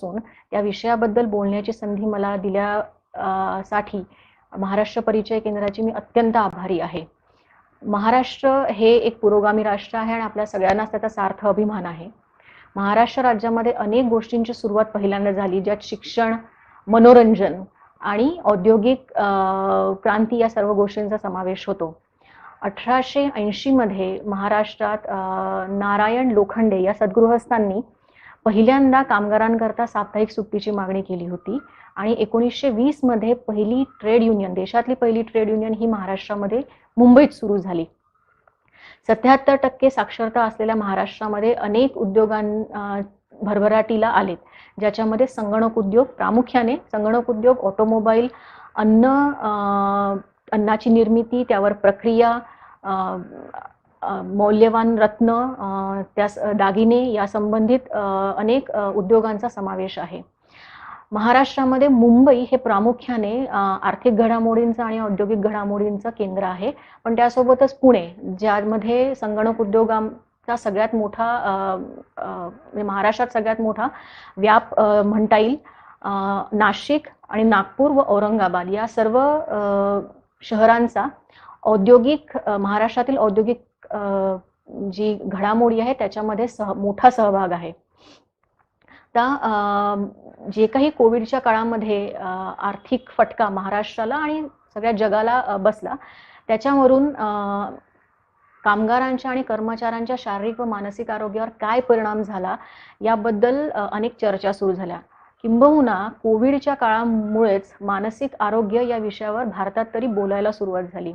असून त्या विषयाबद्दल बोलण्याची संधी मला दिल्या साठी महाराष्ट्र परिचय केंद्राची मी अत्यंत आभारी आहे. महाराष्ट्र हे एक पुरोगामी राष्ट्र आहे आणि आपल्या सगळ्यांनाच त्याचा सार्थ अभिमान आहे. महाराष्ट्र राज्यामध्ये अनेक गोष्टींची सुरुवात पहिल्यांदा झाली ज्यात शिक्षण मनोरंजन आणि औद्योगिक क्रांती या सर्व गोष्टींचा समावेश होतो. अठराशे ऐंशी मध्ये महाराष्ट्रात नारायण लोखंडे या सद्गृहस्थांनी पहिल्यांदा कामगारांकरता साप्ताहिक सुट्टीची मागणी केली होती आणि एकोणीसशे वीसमध्ये पहिली ट्रेड युनियन देशातली पहिली ट्रेड युनियन ही महाराष्ट्रामध्ये मुंबईत सुरू झाली. सत्याहत्तर टक्के साक्षरता असलेल्या महाराष्ट्रामध्ये अनेक उद्योगां भरभराटीला आलेत ज्याच्यामध्ये संगणक उद्योग प्रामुख्याने संगणक उद्योग ऑटोमोबाईल अन्न अन्नाची निर्मिती त्यावर प्रक्रिया मौल्यवान रत्न त्या दागिने या संबंधित अनेक उद्योगांचा समावेश आहे. महाराष्ट्रामध्ये मुंबई हे प्रामुख्याने आर्थिक घडामोडींचं आणि औद्योगिक घडामोडींचं केंद्र आहे. पण त्यासोबतच पुणे ज्यामध्ये संगणक उद्योगाचा सगळ्यात मोठा म्हणजे महाराष्ट्रात सगळ्यात मोठा व्याप म्हणता येईल नाशिक आणि नागपूर व औरंगाबाद या सर्व शहरांचा औद्योगिक महाराष्ट्रातील औद्योगिक जी घडामोडी आहे त्याच्यामध्ये सह मोठा सहभाग आहे. आता जे काही कोविडच्या काळामध्ये आर्थिक फटका महाराष्ट्राला आणि सगळ्या जगाला बसला त्याच्यावरून कामगारांच्या आणि कर्मचाऱ्यांच्या शारीरिक व मानसिक आरोग्यावर काय परिणाम झाला याबद्दल अनेक चर्चा सुरू झाल्या. किंबहुना कोविडच्या काळामुळेच मानसिक आरोग्य या विषयावर भारतात तरी बोलायला सुरुवात झाली.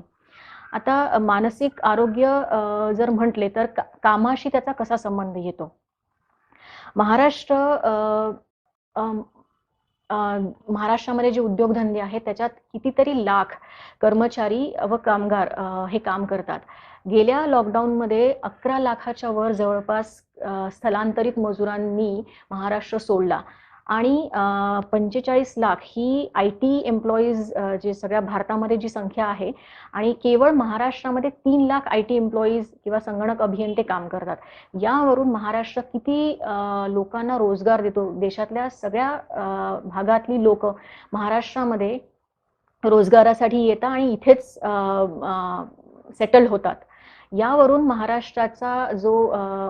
आता मानसिक आरोग्य जर म्हटले तर कामाशी त्याचा कसा संबंध येतो? महाराष्ट्र महाराष्ट्रामध्ये जे उद्योगधंदे आहेत त्याच्यात कितीतरी लाख कर्मचारी व कामगार हे काम करतात. गेल्या लॉकडाऊनमध्ये अकरा लाखाच्या वर जवळपास स्थलांतरित मजुरांनी महाराष्ट्र सोडला. आणि पंचेचाळीस लाख ही आय टी एम्प्लॉईज जे सगळ्या भारतामध्ये जी संख्या आहे आणि केवळ महाराष्ट्रामध्ये तीन लाख आय टी एम्प्लॉईज किंवा संगणक अभियंते काम करतात. यावरून महाराष्ट्र किती लोकांना रोजगार देतो? देशातल्या सगळ्या भागातली लोक महाराष्ट्रामध्ये रोजगारासाठी येतात आणि इथेच सेटल होतात. यावरून महाराष्ट्राचा जो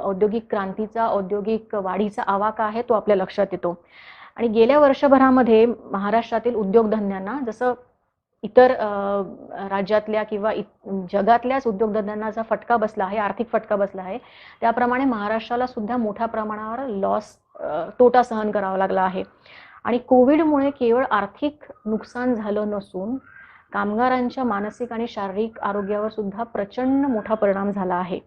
औद्योगिक क्रांतीचा औद्योगिक वाढीचा आवाका आहे तो आपल्या लक्षात येतो. आणि गेल्या वर्षभरामध्ये महाराष्ट्रातील उद्योगधंद्यांना जसं इतर राज्यातल्या किंवा जगातल्याच उद्योगधंद्यांना फटका बसला आहे आर्थिक फटका बसला आहे त्याप्रमाणे महाराष्ट्राला सुद्धा मोठ्या प्रमाणावर लॉस तोटा सहन करावा लागला आहे. आणि कोविडमुळे केवळ आर्थिक नुकसान झालं नसून कामगारांच्या मानसिक आणि शारीरिक आरोग्यावर सुद्धा प्रचंड मोठा परिणाम झाला आहे.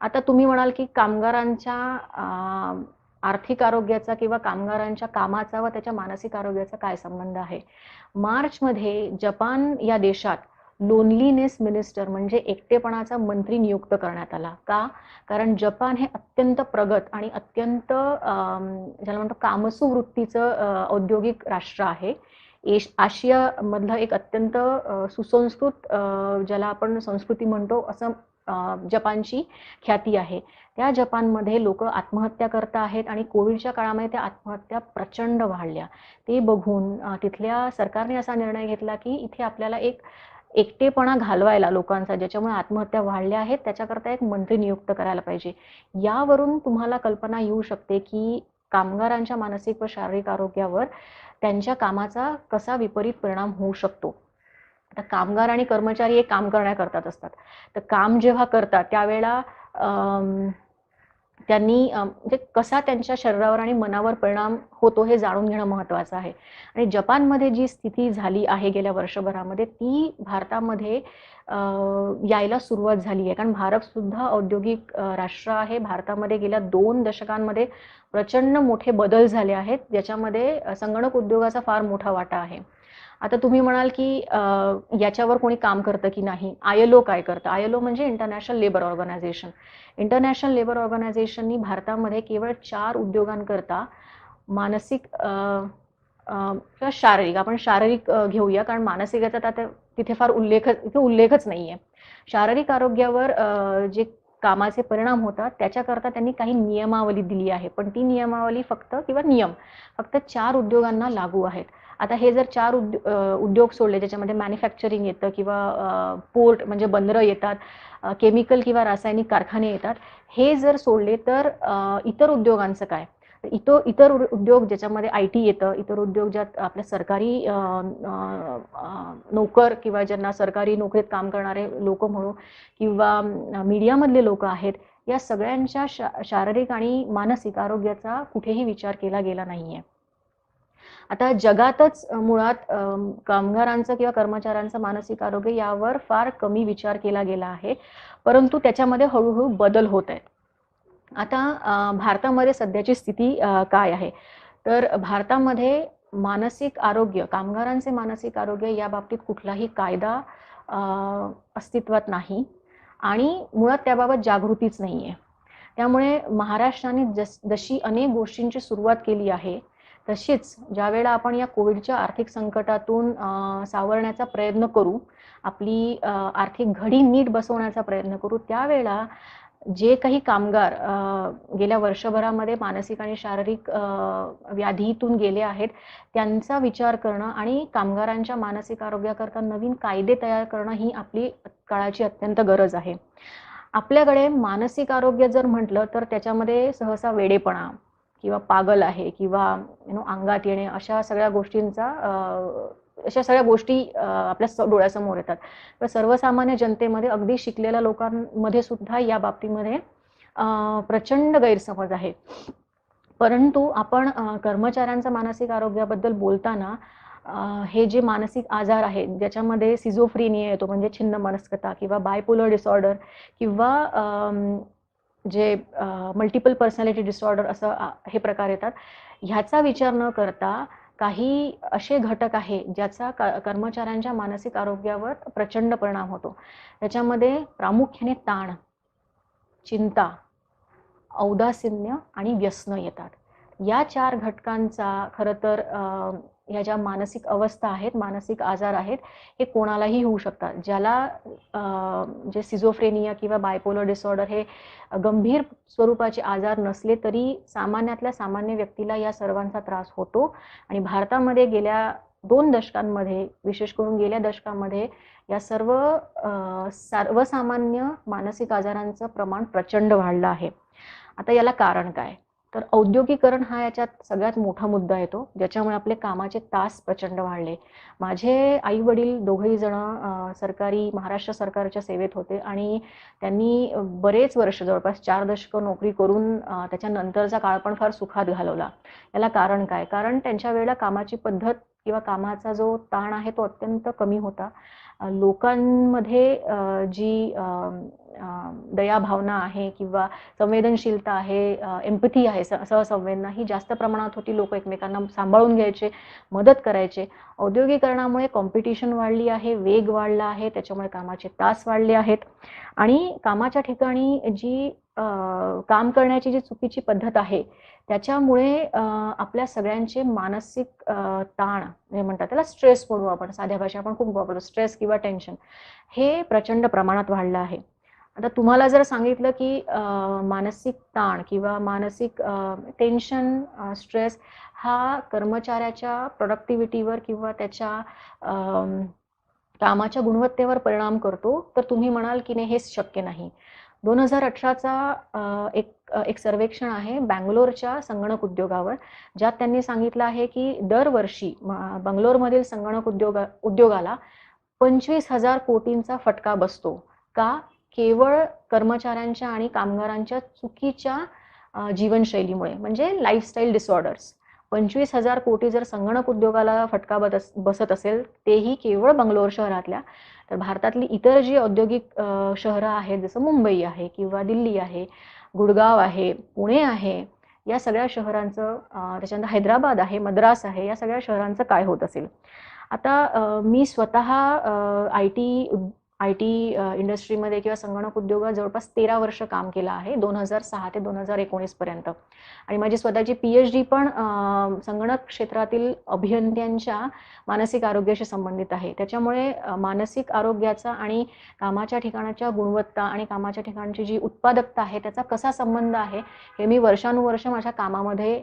आता तुम्ही म्हणाल की कामगारांच्या आर्थिक आरोग्याचा किंवा कामगारांच्या कामाचा व त्याच्या मानसिक आरोग्याचा काय संबंध आहे? मार्चमध्ये जपान या देशात लोनलीनेस मिनिस्टर म्हणजे एकटेपणाचा मंत्री नियुक्त करण्यात आला. का? कारण जपान हे अत्यंत प्रगत आणि अत्यंत ज्याला म्हणतो कामसू वृत्तीचं औद्योगिक राष्ट्र आहे. आशिया मधलं एक अत्यंत सुसंस्कृत ज्याला आपण संस्कृती म्हणतो असं जपानची ख्याती आहे. त्या जपानमध्ये लोक आत्महत्या करत आहेत आणि कोविडच्या काळामध्ये त्या आत्महत्या प्रचंड वाढल्या. ते बघून तिथल्या सरकारने असा निर्णय घेतला की इथे आपल्याला एक एकटेपणा घालवायला लोकांचा ज्याच्यामुळे आत्महत्या वाढल्या आहेत त्याच्याकरता एक मंत्री नियुक्त करायला पाहिजे. यावरून तुम्हाला कल्पना येऊ शकते की कामगारांच्या मानसिक व शारीरिक आरोग्यावर त्यांच्या कामाचा कसा विपरीत परिणाम होऊ शकतो? आता कामगार आणि कर्मचारी हे काम करण्याकरतात असतात. तर काम जेव्हा करतात त्यावेळेला त्यांनी म्हणजे कसा त्यांच्या शरीरावर आणि मनावर परिणाम होतो हे जाणून घेणं महत्वाचं आहे. आणि जपानमध्ये जी स्थिती झाली आहे गेल्या वर्षभरामध्ये ती भारतामध्ये यायला सुरुवात झाली आहे. कारण भारत सुद्धा औद्योगिक राष्ट्र आहे. भारतामध्ये गेल्या दोन दशकांमध्ये प्रचंड मोठे बदल झाले आहेत ज्याच्यामध्ये संगणक उद्योगाचा फार मोठा वाटा आहे. आता तुम्ही म्हणाल की याच्यावर कोणी काम करतं की नाही? आयएलओ काय करतं? आयएलओ म्हणजे international labour organisation international labour ऑर्गनायझेशननी भारतामध्ये केवळ चार उद्योगांकरता मानसिक किंवा शारीरिक आपण शारीरिक घेऊया कारण मानसिक याचा तिथे फार उल्लेख तिथे उल्लेखच नाही आहे शारीरिक आरोग्यावर जे कामाचे परिणाम होतात त्याच्याकरता त्यांनी काही नियमावली दिली आहे. पण ती नियमावली फक्त किंवा नियम फक्त चार उद्योगांना लागू आहेत. आता हे जर चार उद्योग सोडले ज्याच्यामध्ये मॅन्युफॅक्चरिंग येतं किंवा पोर्ट म्हणजे बंदरं येतात केमिकल किंवा रासायनिक कारखाने येतात हे जर सोडले तर इतर उद्योगांचं काय? इतर इतर उद्योग ज्याच्यामध्ये आय टी येतं इतर उद्योग ज्यात आपल्या सरकारी नोकर किंवा ज्यांना सरकारी नोकरीत काम करणारे लोक म्हणू किंवा मीडियामधले लोक आहेत या सगळ्यांच्या शा शारीरिक आणि मानसिक आरोग्याचा कुठेही विचार केला गेला नाहीये. आता जगातच मुळात कामगारांचं किंवा कर्मचाऱ्यांचं मानसिक आरोग्य यावर फार कमी विचार केला गेला आहे. परंतु त्याच्यामध्ये हळूहळू बदल होत आहेत. आता भारतामध्ये सध्याची स्थिती काय आहे? तर भारतामध्ये मानसिक आरोग्य कामगारांचे मानसिक आरोग्य या बाबतीत कुठलाही कायदा अस्तित्वात नाही आणि मुळात त्याबाबत जागृतीच नाही आहे त्यामुळे महाराष्ट्राने जस जशी अनेक गोष्टींची सुरुवात केली आहे तशीच ज्यावेळेला आपण या कोविडच्या आर्थिक संकटातून सावरण्याचा प्रयत्न करू आपली आर्थिक घडी नीट बसवण्याचा प्रयत्न करू त्यावेळेला जे काही कामगार गेल्या वर्षभरामध्ये मानसिक आणि शारीरिक व्याधीतून गेले आहेत त्यांचा विचार करणं आणि कामगारांच्या मानसिक आरोग्याकरता नवीन कायदे तयार करणं ही आपली काळाची अत्यंत गरज आहे. आपल्याकडे मानसिक आरोग्य जर म्हटलं तर त्याच्यामध्ये सहसा वेडेपणा किंवा पागल आहे किंवा यु नो अंगात येणे अशा सगळ्या गोष्टींचा अशा सगळ्या गोष्टी आपल्या डोळ्यासमोर येतात. तर सर्वसामान्य जनतेमध्ये अगदी शिकलेल्या लोकांमध्ये सुद्धा या बाबतीमध्ये प्रचंड गैरसमज आहे. परंतु आपण कर्मचाऱ्यांचा मानसिक आरोग्याबद्दल बोलताना हे जे मानसिक आजार आहेत ज्याच्यामध्ये सिझोफ्रिनिया येतो म्हणजे छिन्न मनस्कता किंवा बायपोलर डिसऑर्डर किंवा जे मल्टिपल पर्सनॅलिटी डिसऑर्डर असं हे प्रकार येतात ह्याचा विचार न करता काही असे घटक आहे ज्याचा कर्मचाऱ्यांच्या मानसिक आरोग्यावर प्रचंड परिणाम होतो. त्याच्यामध्ये प्रामुख्याने ताण चिंता औदासीन्य आणि व्यसन येतात. या चार घटकांचा खरं तर ह्या ज्या मानसिक अवस्था आहेत मानसिक आजार आहेत हे कोणालाही होऊ शकतात. ज्याला जे सिझोफ्रेनिया किंवा बायपोलर डिसऑर्डर हे गंभीर स्वरूपाचे आजार नसले तरी सामान्यातल्या सामान्य व्यक्तीला या सर्वांचा त्रास होतो. आणि भारतामध्ये गेल्या दोन दशकांमध्ये विशेष करून गेल्या दशकामध्ये या सर्व सर्वसामान्य मानसिक आजारांचं प्रमाण प्रचंड वाढलं आहे. आता याला कारण काय? तर औद्योगिकरण हा याच्यात सगळ्यात मोठा मुद्दा येतो ज्याच्यामुळे आपले कामाचे तास प्रचंड वाढले. माझे आई वडील दोघही जण सरकारी महाराष्ट्र सरकारच्या सेवेत होते आणि त्यांनी बरेच वर्ष जवळपास चार दशक नोकरी करून त्याच्यानंतरचा काळ पण फार सुखात घालवला. याला कारण काय? कारण त्यांच्या वेळेला कामाची पद्धत किंवा कामाचा जो ताण आहे तो अत्यंत कमी होता. लोकांमध्ये जी दया भावना आहे किंवा संवेदनशीलता आहे एम्पथी आहे सहसंवेदना ही जास्त प्रमाणात होती. लोक एकमेकांना सांभाळून घ्यायचे मदत करायचे. औद्योगिकरणामुळे कॉम्पिटिशन वाढली आहे वेग वाढला आहे त्याच्यामुळे कामाचे तास वाढले आहेत. आणि कामाच्या ठिकाणी जी काम करण्याची जी चुकीची पद्धत आहे त्याच्यामुळे आपल्या सगळ्यांचे मानसिक ताण हे म्हणतात त्याला स्ट्रेस म्हणू आपण साध्या भाषा आपण खूप वापरतो स्ट्रेस किंवा टेन्शन हे प्रचंड प्रमाणात वाढलं आहे. आता तुम्हाला जर सांगितलं की मानसिक ताण किंवा मानसिक टेन्शन स्ट्रेस हा कर्मचाऱ्याच्या प्रोडक्टिव्हिटीवर किंवा त्याच्या कामाच्या गुणवत्तेवर परिणाम करतो तर तुम्ही म्हणाल की नाही हेच शक्य नाही. दोन हजार अठराचा एक एक सर्वेक्षण आहे बँगलोरच्या संगणक उद्योगावर ज्यात त्यांनी सांगितलं आहे की दरवर्षी बंगलोरमधील संगणक उद्योग उद्योगाला पंचवीस हजार कोटींचा फटका बसतो का? केवळ कर्मचाऱ्यांच्या आणि कामगारांच्या चुकीच्या जीवनशैलीमुळे म्हणजे लाईफस्टाईल डिसऑर्डर्स पंचवीस हजार कोटी जर संगणक उद्योगाला फटका बसत असेल तेही केवळ बंगलोर शहरातल्या. तर भारतातली इतर जी औद्योगिक शहरं आहेत जसं मुंबई आहे किंवा दिल्ली आहे गुडगाव आहे पुणे आहे या सगळ्या शहरांचं त्याच्यानंतर हैदराबाद आहे मद्रास आहे या सगळ्या शहरांचं काय होत असेल? आता मी स्वतः आय टी आय टी इंडस्ट्रीमध्ये किंवा संगणक उद्योगात जवळपास तेरा वर्ष काम केलं आहे दोन हजार सहा ते दोन हजार एकोणीसपर्यंत आणि माझी स्वतःची पी एच डी पण संगणक क्षेत्रातील अभियंत्यांच्या मानसिक आरोग्याशी संबंधित आहे. त्याच्यामुळे मानसिक आरोग्याचा आणि कामाच्या ठिकाणाच्या गुणवत्ता आणि कामाच्या ठिकाणची जी उत्पादकता आहे त्याचा कसा संबंध आहे हे मी वर्षानुवर्ष माझ्या कामामध्ये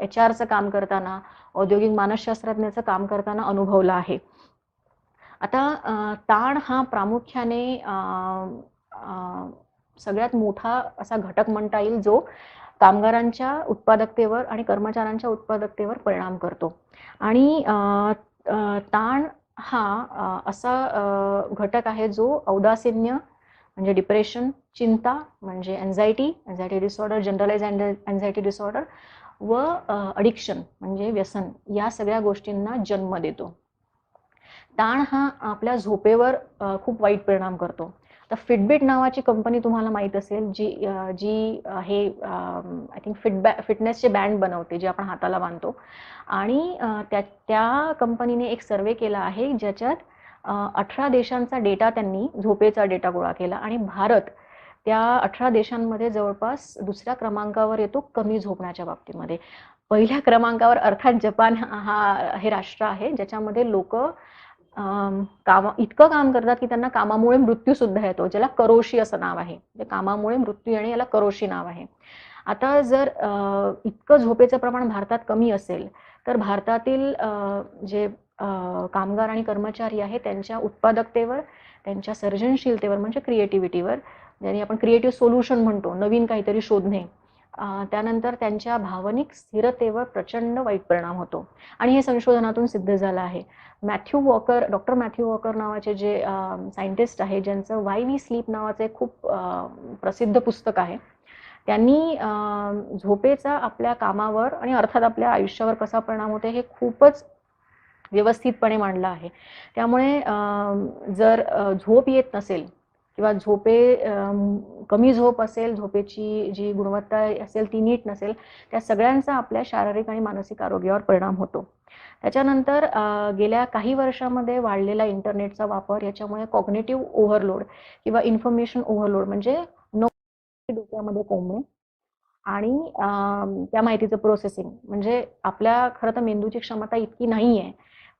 एच आरचं काम करताना औद्योगिक मानसशास्त्रज्ञाचं काम करताना अनुभवलं आहे. आता ताण हा प्रामुख्याने सगळ्यात मोठा असा घटक म्हणता येईल जो कामगारांच्या उत्पादकतेवर आणि कर्मचाऱ्यांच्या उत्पादकतेवर परिणाम करतो. आणि ताण हा असा घटक आहे जो औदासीन्य म्हणजे डिप्रेशन चिंता म्हणजे anxiety anxiety disorder generalise anxiety disorder व अडिक्शन म्हणजे व्यसन या सगळ्या गोष्टींना जन्म देतो. ताण हा आपल्या झोपेवर खूप वाईट परिणाम करतो. तर फिटबिट नावाची कंपनी तुम्हाला माहीत असेल जी जी हे आय थिंक फिटबॅ फिटनेसचे बँड बनवते जे आपण हाताला बांधतो. आणि त्या त्या कंपनीने एक सर्वे केला आहे ज्याच्यात अठरा देशांचा डेटा त्यांनी झोपेचा डेटा गोळा केला. आणि भारत त्या अठरा देशांमध्ये जवळपास दुसऱ्या क्रमांकावर येतो कमी झोपण्याच्या बाबतीमध्ये. पहिल्या क्रमांकावर अर्थात जपान हा हे राष्ट्र आहे ज्याच्यामध्ये लोक काम इतकं काम करतात की त्यांना कामामुळे मृत्यू सुद्धा येतो ज्याला करोशी असं नाव आहे. कामामुळे मृत्यू येणे याला करोशी नाव आहे. आता जर इतकं झोपेचं प्रमाण भारतात कमी असेल तर भारतातील जे कामगार आणि कर्मचारी आहे त्यांच्या उत्पादकतेवर त्यांच्या सर्जनशीलतेवर म्हणजे क्रिएटिव्हिटीवर ज्याने आपण क्रिएटिव्ह सोल्युशन म्हणतो नवीन काहीतरी शोधणे त्यानंतर त्यांच्या भावनिक स्थिरतेवर प्रचंड वाईट परिणाम होतो. आणि हे संशोधनातून सिद्ध झालं आहे. Matthew Walker doctor Matthew Walker नावाचे जे सायंटिस्ट आहे ज्यांचं वाय वी स्लीप नावाचं एक खूप प्रसिद्ध पुस्तक आहे त्यांनी झोपेचा आपल्या कामावर आणि अर्थात आपल्या आयुष्यावर कसा परिणाम होतो हे खूपच व्यवस्थितपणे मांडलं आहे. त्यामुळे जर झोप येत नसेल किंवा झोपे कमी झोप असेल झोपेची जी गुणवत्ता असेल ती नीट नसेल त्या सगळ्यांचा आपल्या शारीरिक आणि मानसिक आरोग्यावर परिणाम होतो. त्याच्यानंतर गेल्या काही वर्षामध्ये वाढलेला इंटरनेटचा वापर याच्यामुळे कॉग्नेटिव्ह ओव्हरलोड किंवा इन्फॉर्मेशन ओव्हरलोड म्हणजे नो डोक्यामध्ये कोंबणे आणि त्या माहितीचं प्रोसेसिंग म्हणजे आपल्या खरं तर मेंदूची क्षमता इतकी नाही आहे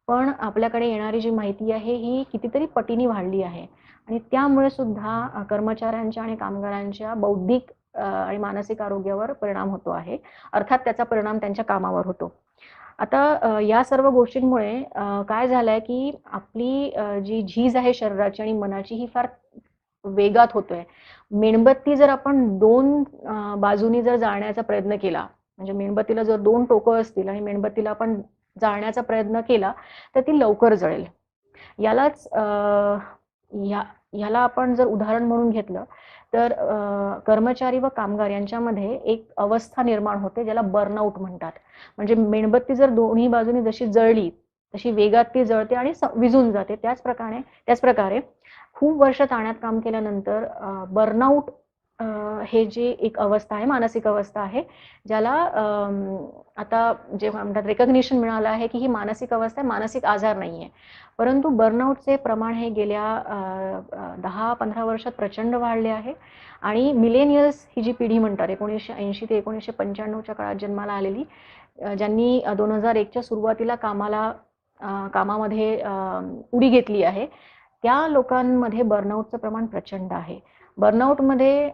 पण आपल्याकडे येणारी जी माहिती आहे ही कितीतरी पटीने वाढली आहे. आणि त्यामुळे सुद्धा कर्मचाऱ्यांच्या आणि कामगारांच्या बौद्धिक आणि मानसिक आरोग्यावर परिणाम होतो आहे. अर्थात त्याचा परिणाम त्यांच्या कामावर होतो. आता या सर्व गोष्टींमुळे काय झालंय की आपली जी झीज आहे शरीराची आणि मनाची ही फार वेगात होतोय. मेणबत्ती जर आपण दोन बाजूनी जर जाळण्याचा प्रयत्न केला म्हणजे मेणबत्तीला जर दोन टोकं असतील आणि मेणबत्तीला आपण जाळण्याचा प्रयत्न केला तर ती लवकर जळेल. यालाच या ह्याला आपण जर उदाहरण म्हणून घेतलं तर कर्मचारी व कामगार यांच्यामध्ये एक अवस्था निर्माण होते ज्याला बर्नआउट म्हणतात. म्हणजे मेणबत्ती जर दोन्ही बाजूनी जशी जळली तशी वेगात ती जळते आणि विजून जाते. त्याच प्रकारे त्याच प्रकारे खूप वर्ष ताण्यात काम केल्यानंतर बर्नआउट हे जे एक अवस्था आहे मानसिक अवस्था आहे ज्याला आता जे म्हणतात रेकग्निशन मिळालं आहे की ही मानसिक अवस्था आहे मानसिक आजार नाही आहे परंतु बर्नआउटचे प्रमाण हे गेल्या दहा पंधरा वर्षात प्रचंड वाढले आहे. आणि मिलेनियल्स ही जी पिढी म्हणतात एकोणीसशे ऐंशी ते एकोणीसशे पंच्याण्णवच्या काळात जन्माला आलेली ज्यांनी दोन हजार एकच्या सुरुवातीला कामाला कामामध्ये उडी घेतली आहे त्या लोकांमध्ये बर्नआउटचं प्रमाण प्रचंड आहे. बर्नआउटमध्ये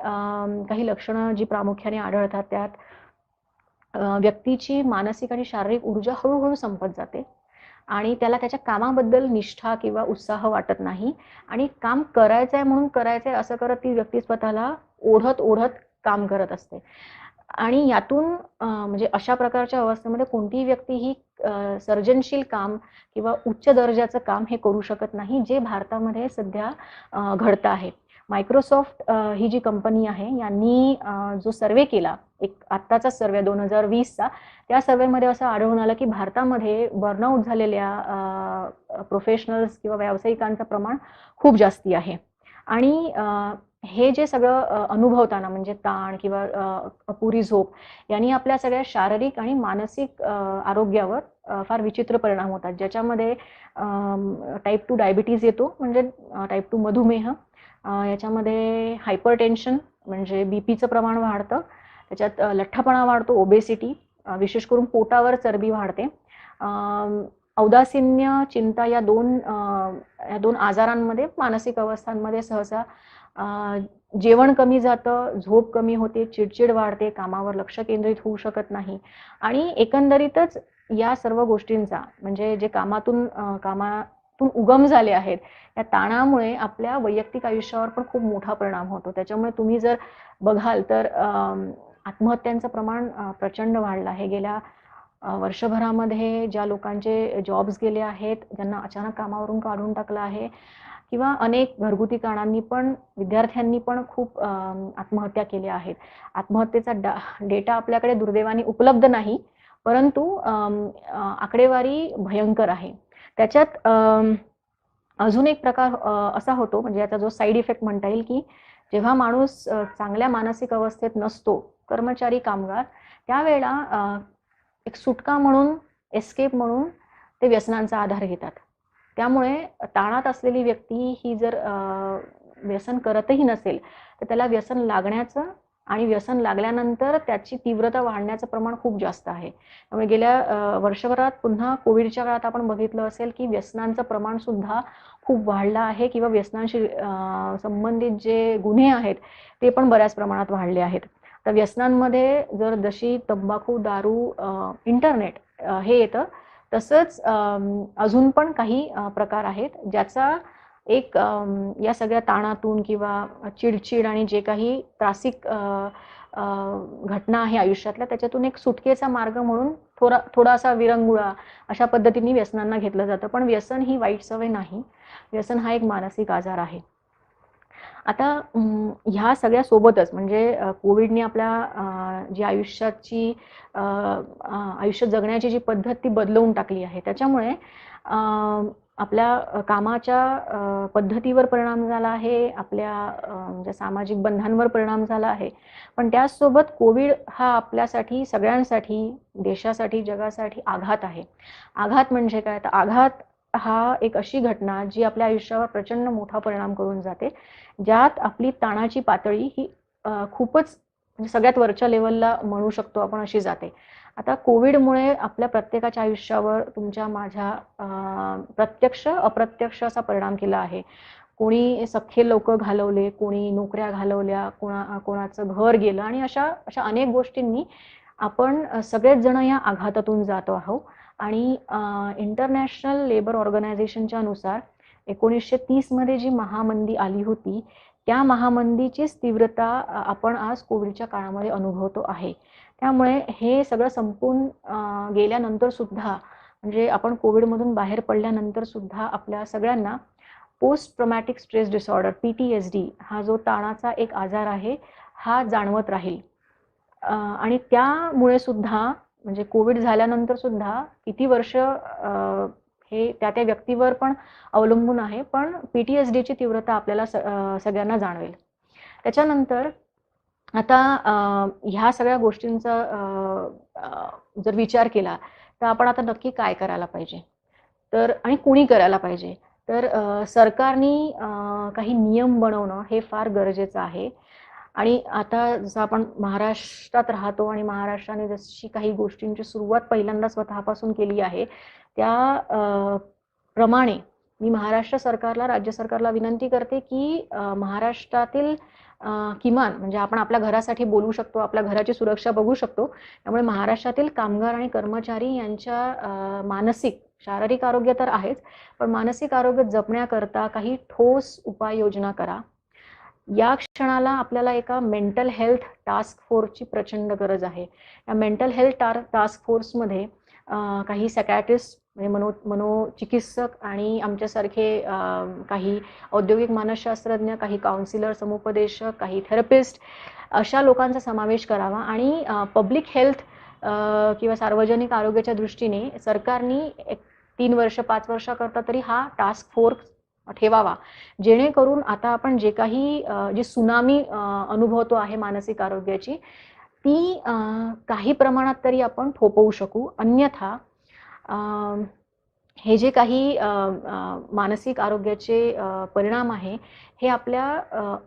काही लक्षणं जी प्रामुख्याने आढळतात त्यात व्यक्तीची मानसिक आणि शारीरिक ऊर्जा हळूहळू संपत जाते आणि त्याला त्याच्या कामाबद्दल निष्ठा किंवा उत्साह वाटत नाही आणि काम करायचं आहे म्हणून करायचं आहे असं करत ती व्यक्ती स्वतःला ओढत ओढत काम करत असते. आणि यातून म्हणजे अशा प्रकारच्या अवस्थेमध्ये कोणतीही व्यक्ती ही सर्जनशील काम किंवा उच्च दर्जाचं काम हे करू शकत नाही जे भारतामध्ये सध्या घडतं आहे. मायक्रोसॉफ्ट ही जी कंपनी आहे यांनी जो सर्वे केला एक आत्ताचा सर्वे दोन हजार वीसचा त्या सर्वेमध्ये असं आढळून आलं की भारतामध्ये बर्नआउट झालेल्या प्रोफेशनल्स किंवा व्यावसायिकांचं प्रमाण खूप जास्ती आहे. आणि हे जे सगळं अनुभवताना म्हणजे ताण किंवा अपुरी झोप यांनी आपल्या सगळ्या शारीरिक आणि मानसिक आरोग्यावर फार विचित्र परिणाम होतात ज्याच्यामध्ये टाईप टू डायबिटीज येतो म्हणजे टाईप टू मधुमेह याच्यामध्ये हायपर टेन्शन म्हणजे बीपीचं प्रमाण वाढतं. त्याच्यात लठ्ठपणा वाढतो ओबेसिटी विशेष करून पोटावर चरबी वाढते. औदासीन्य चिंता या दोन या दोन आजारांमध्ये मानसिक अवस्थांमध्ये सहसा जेवण कमी जातं झोप कमी होते चिडचिड वाढते कामावर लक्ष केंद्रित होऊ शकत नाही. आणि एकंदरीतच या सर्व गोष्टींचा म्हणजे जे कामातून कामा कामातून उगम झाले आहेत. या ताणामुळे आपल्या वैयक्तिक आयुष्यावर पण खूप मोठा परिणाम होतो. त्याच्यामुळे तुम्ही जर बघाल तर आत्महत्यांचं प्रमाण प्रचंड वाढलं आहे. गेल्या वर्षभरामध्ये ज्या लोकांचे जॉब्स गेले आहेत ज्यांना अचानक कामावरून काढून टाकलं आहे किंवा अनेक घरगुती कारणांनी पण विद्यार्थ्यांनी पण खूप आत्महत्या केल्या आहेत. आत्महत्येचा डा डेटा आपल्याकडे दुर्दैवाने उपलब्ध नाही परंतु आकडेवारी भयंकर आहे. त्याच्यात अजून एक प्रकार असा होतो म्हणजे याचा जो साईड इफेक्ट म्हणता येईल की जेव्हा माणूस चांगल्या मानसिक अवस्थेत नसतो कर्मचारी कामगार त्यावेळेला एक सुटका म्हणून एस्केप म्हणून ते व्यसनांचा आधार घेतात. त्यामुळे ताणात असलेली व्यक्ती ही जर व्यसन करतही नसेल तर त्याला व्यसन लागण्याचं आणि व्यसन लागल्यानंतर त्याची तीव्रता वाढण्याचं प्रमाण खूप जास्त आहे. त्यामुळे गेल्या वर्षभरात पुन्हा कोविडच्या काळात आपण बघितलं असेल की व्यसनांचं प्रमाण सुद्धा खूप वाढलं आहे किंवा व्यसनांशी संबंधित जे गुन्हे आहेत ते पण बऱ्याच प्रमाणात वाढले आहेत. तर व्यसनांमध्ये जर जशी तंबाखू दारू इंटरनेट हे येतं तसंच अजून पण काही प्रकार आहेत ज्याचा एक या सगळ्या ताणातून किंवा चिडचिड आणि जे काही त्रासिक घटना आहे आयुष्यातल्या त्याच्यातून एक सुटकेचा मार्ग म्हणून थोडा थोडासा विरंगुळा अशा पद्धतीने व्यसनांना घेतलं जातं. पण व्यसन ही वाईट सवय नाही. व्यसन हा एक मानसिक आजार आहे. आता ह्या सगळ्या सोबतच म्हणजे कोविडने आपल्या जी आयुष्याची आयुष्य जगण्याची जी पद्धत ती बदलवून टाकली आहे. त्याच्यामुळे आपल्या कामाच्या पद्धतीवर परिणाम झाला आहे आपल्या म्हणजे सामाजिक बंधांवर परिणाम झाला आहे. पण त्याचसोबत कोविड हा आपल्यासाठी सगळ्यांसाठी देशासाठी जगासाठी आघात आहे. आघात म्हणजे काय? तर आघात हा एक अशी घटना जी आपल्या आयुष्यावर प्रचंड मोठा परिणाम करून जाते. ज्यात आपली ताणाची पातळी ही खूपच म्हणजे सगळ्यात वरच्या लेवलला म्हणू शकतो आपण अशी जाते. आता कोविडमुळे आपल्या प्रत्येकाच्या आयुष्यावर तुमच्या माझ्या प्रत्यक्ष अप्रत्यक्ष असा परिणाम केला आहे. कोणी सख्खे लोक घालवले कोणी नोकऱ्या घालवल्या कोणा कोणाचं घर गेलं आणि अशा अशा अनेक गोष्टींनी आपण सगळेच जण या आघातातून जातो आहोत. आणि इंटरनॅशनल लेबर ऑर्गनायझेशनच्या नुसार एकोणीसशे तीसमध्ये जी महामंदी आली होती त्या महामंदीचीच तीव्रता आपण आज कोविडच्या काळामध्ये अनुभवतो आहे. त्यामुळे हे सगळं संपून गेल्यानंतर सुद्धा म्हणजे आपण कोविडमधून बाहेर पडल्यानंतर सुद्धा आपल्या सगळ्यांना post traumatic stress disorder P T S D हा जो ताणाचा एक आजार आहे हा जाणवत राहील. आणि त्यामुळे सुद्धा म्हणजे कोविड झाल्यानंतर सुद्धा किती वर्ष हे त्या त्या व्यक्तीवर पण अवलंबून आहे पण पी टी एस डीची तीव्रता आपल्याला सगळ्यांना जाणवेल. त्याच्यानंतर आता ह्या सगळ्या गोष्टींचा जर विचार केला तर आपण आता नक्की काय करायला पाहिजे? तर आणि कुणी करायला पाहिजे? तर सरकारनी काही नियम बनवणं हे फार गरजेचं आहे. आणि आता जसं आपण महाराष्ट्रात राहतो आणि महाराष्ट्राने जशी काही गोष्टींची सुरुवात पहिल्यांदा स्वतःपासून केली आहे त्या प्रमाणे मी महाराष्ट्र सरकारला राज्य सरकारला विनंती करते की महाराष्ट्रातील किमान म्हणजे आपण आपल्या घरासाठी बोलू शकतो आपल्या घराची सुरक्षा बघू शकतो. त्यामुळे महाराष्ट्रातील कामगार आणि कर्मचारी यांच्या मानसिक शारीरिक आरोग्य तर आहेच पण मानसिक आरोग्य जपण्याकरता काही ठोस उपाययोजना करा. या क्षणाला आपल्याला एका मेंटल हेल्थ टास्क फोर्सची प्रचंड गरज आहे. या मेंटल हेल्थ टार टास्क फोर्समध्ये काही सॅकॅट्रिस्ट म्हणजे मनो मनोचिकित्सक आणि आमच्यासारखे काही औद्योगिक मानसशास्त्रज्ञ काही काउन्सिलर समुपदेशक काही थेरपिस्ट अशा लोकांचा समावेश करावा आणि पब्लिक हेल्थ किंवा सार्वजनिक आरोग्याच्या दृष्टीने सरकारनी एक तीन वर्ष पाच वर्षाकरता तरी हा टास्क फोर्स ठेवावा. जेणेकरून आता आपण जे काही जी सुनामी अनुभवतो आहे मानसिक आरोग्याची ती काही प्रमाणात तरी आपण थोपवू शकू. अन्यथा हे जे काही मानसिक आरोग्याचे परिणाम आहे हे आपल्या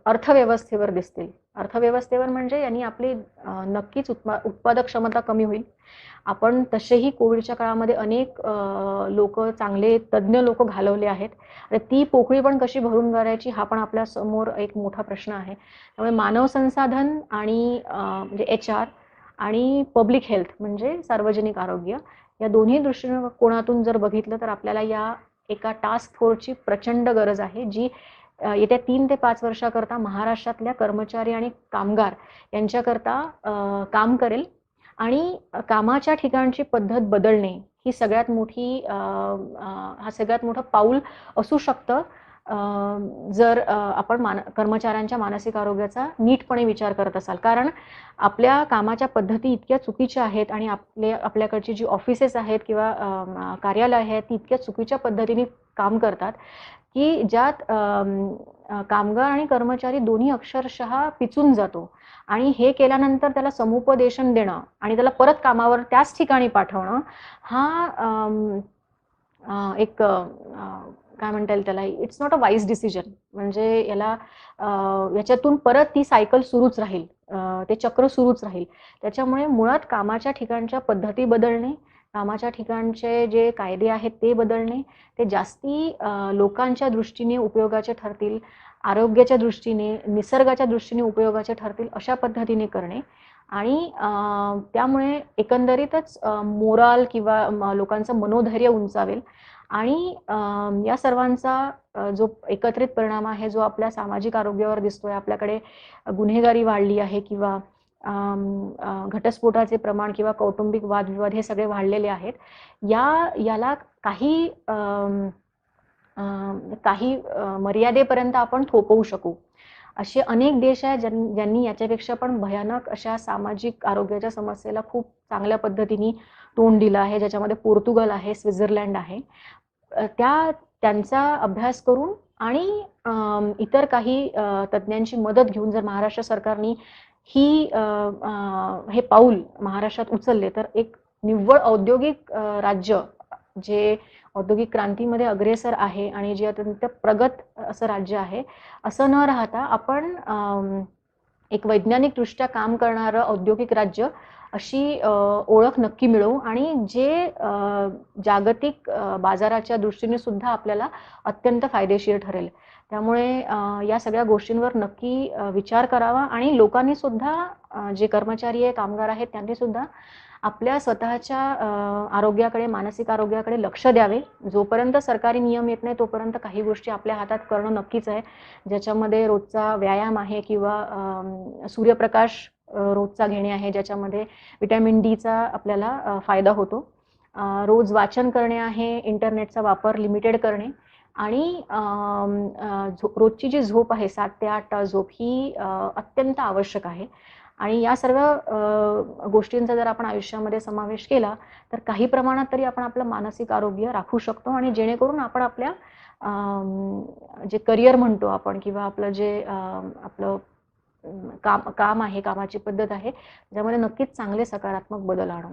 अर्थव्यवस्थेवर दिसतील. अर्थव्यवस्थेवर म्हणजे यांनी आपली नक्कीच उत्पा उत्पादक क्षमता कमी होईल. आपण तसेही कोविडच्या काळामध्ये अनेक लोक चांगले तज्ज्ञ लोक घालवले आहेत. आणि ती पोकळी पण कशी भरून भरायची हा पण आपल्यासमोर एक मोठा प्रश्न आहे. त्यामुळे मानव संसाधन आणि म्हणजे एच आर आणि पब्लिक हेल्थ म्हणजे सार्वजनिक आरोग्य या दोन्ही दृष्टिकोनातून जर बघितलं तर आपल्याला या एका टास्क फोर्सची प्रचंड गरज आहे जी येत्या तीन ते पाच वर्षाकरता महाराष्ट्रातल्या कर्मचारी आणि कामगार यांच्याकरता काम करेल आणि कामाच्या ठिकाणची पद्धत बदलणे ही सगळ्यात मोठी अ, हा सगळ्यात मोठं पाऊल असू शकतं. जर आपण मान कर्मचाऱ्यांच्या मानसिक आरोग्याचा नीटपणे विचार करत असाल. कारण आपल्या कामाच्या पद्धती इतक्या चुकीच्या आहेत आणि आपले आपल्याकडची जी ऑफिसेस आहेत किंवा कार्यालय आहेत ती इतक्या चुकीच्या पद्धतीने काम करतात की ज्यात कामगार आणि कर्मचारी दोन्ही अक्षरशः पिचून जातो. आणि हे केल्यानंतर त्याला समुपदेशन देणं आणि त्याला परत कामावर त्याच ठिकाणी पाठवणं हा एक काय म्हणता येईल त्याला? It's not a wise decision म्हणजे याला याच्यातून परत ती सायकल सुरूच राहील. ते चक्र सुरूच राहील. त्याच्यामुळे मुळात कामाच्या ठिकाणच्या पद्धती बदलणे कामाच्या ठिकाणचे जे कायदे आहेत ते बदलणे ते जास्ती लोकांच्या दृष्टीने उपयोगाचे ठरतील आरोग्याच्या दृष्टीने निसर्गाच्या दृष्टीने उपयोगाचे ठरतील अशा पद्धतीने करणे. आणि त्यामुळे एकंदरीतच मोराल किंवा लोकांचं मनोधैर्य उंचावेल. आणि या सर्वांचा जो एकत्रित परिणाम आहे जो आपल्या सामाजिक आरोग्यावर दिसतोय आपल्याकडे गुन्हेगारी वाढली आहे किंवा घटस्फोटाचे प्रमाण किंवा कौटुंबिक वादविवाद हे सगळे वाढलेले आहेत. या याला काही अम, काही मर्यादेपर्यंत आपण थोपवू शकू. असे अनेक देश आहेत ज्यां- ज्यांनी याच्यापेक्षा पण भयानक अशा सामाजिक आरोग्याच्या समस्येला खूप चांगल्या पद्धतीने तोंड दिलं आहे. ज्याच्यामध्ये पोर्तुगल आहे स्वित्झर्लंड आहे. त्या त्यांचा अभ्यास करून आणि इतर काही तज्ज्ञांची मदत घेऊन जर महाराष्ट्र सरकारने ही अ, हे पाऊल महाराष्ट्रात उचलले तर एक निव्वळ औद्योगिक राज्य जे औद्योगिक क्रांतीमध्ये अग्रेसर आहे आणि जे अत्यंत प्रगत असं राज्य आहे असं न राहता आपण एक वैज्ञानिकदृष्ट्या काम करणारं औद्योगिक राज्य अशी ओळख नक्की मिळवू आणि जे जागतिक बाजाराच्या दृष्टीने सुद्धा आपल्याला अत्यंत फायदेशीर ठरेल. त्यामुळे या सगळ्या गोष्टींवर नक्की विचार करावा आणि लोकांनी सुद्धा जे कर्मचारी आहे कामगार आहेत त्यांनी सुद्धा आपल्या स्वतःच्या आरोग्याकडे मानसिक आरोग्याकडे लक्ष द्यावे. जोपर्यंत सरकारी नियम येत नाही तोपर्यंत काही गोष्टी आपल्या हातात करणं नक्कीच आहे. ज्याच्यामध्ये रोजचा व्यायाम आहे किंवा सूर्यप्रकाश रोजचा घेणे आहे ज्याच्यामध्ये विटॅमिन डीचा आपल्याला फायदा होतो. रोज वाचन करणे आहे इंटरनेटचा वापर लिमिटेड करणे. आणि झो रोजची जी झोप आहे सात ते आठ तास झोप ही अत्यंत आवश्यक आहे. आणि या सर्व गोष्टींचा जर आपण आयुष्यामध्ये समावेश केला तर काही प्रमाणात तरी आपण आपलं मानसिक आरोग्य राखू शकतो आणि जेणेकरून आपण आपल्या जे करिअर म्हणतो आपण किंवा आपलं जे आपलं काम काम आहे कामाची पद्धत आहे ज्यामध्ये नक्कीच चांगले सकारात्मक बदल आणू.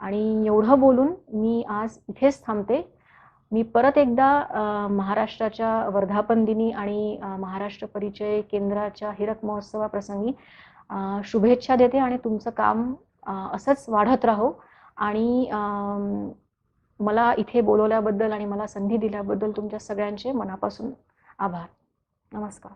आणि एवढं बोलून मी आज इथेच थांबते. मी परत एकदा महाराष्ट्राच्या वर्धापन दिनी आणि महाराष्ट्र परिचय केंद्राच्या हिरक महोत्सवाप्रसंगी शुभेच्छा देते आणि तुमचं काम असंच वाढत राहो. आणि मला इथे बोलवल्याबद्दल आणि मला संधी दिल्याबद्दल तुमच्या सगळ्यांचे मनापासून आभार. नमस्कार.